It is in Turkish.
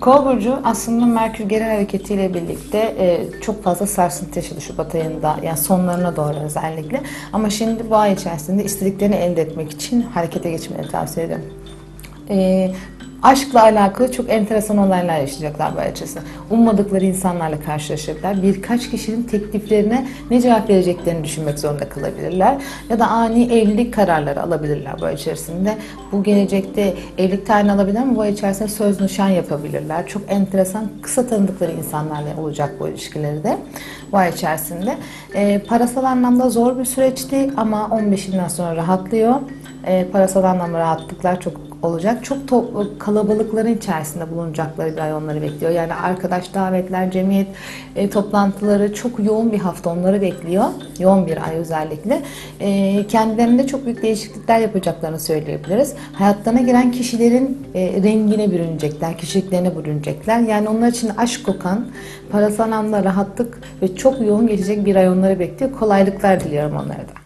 Kova burcu aslında Merkür geri hareketiyle birlikte e, çok fazla sarsıntı yaşadı Şubat ayında yani sonlarına doğru özellikle. Ama şimdi bu ay içerisinde istediklerini elde etmek için harekete geçmeleri tavsiye ederim. E, aşkla alakalı çok enteresan olaylar yaşayacaklar bu ay içerisinde. Ummadıkları insanlarla karşılaşacaklar. Birkaç kişinin tekliflerine ne cevap vereceklerini düşünmek zorunda kalabilirler. Ya da ani evlilik kararları alabilirler bu içerisinde. Bu gelecekte evlilik tayini alabilirler ama bu içerisinde söz nişan yapabilirler. Çok enteresan, kısa tanıdıkları insanlarla olacak bu ilişkileri de bu ay içerisinde. Ee, parasal anlamda zor bir süreçti ama 15'inden sonra rahatlıyor. Ee, parasal anlamda rahatlıklar çok olacak. Çok to- kalabalıkların içerisinde bulunacakları bir ay onları bekliyor. Yani arkadaş davetler, cemiyet e, toplantıları çok yoğun bir hafta onları bekliyor. Yoğun bir ay özellikle. E, kendilerinde çok büyük değişiklikler yapacaklarını söyleyebiliriz. Hayatlarına giren kişilerin e, rengine bürünecekler, kişiliklerine bürünecekler. Yani onlar için aşk kokan, parasal anlamda rahatlık ve çok yoğun geçecek bir ay onları bekliyor. Kolaylıklar diliyorum onlara da.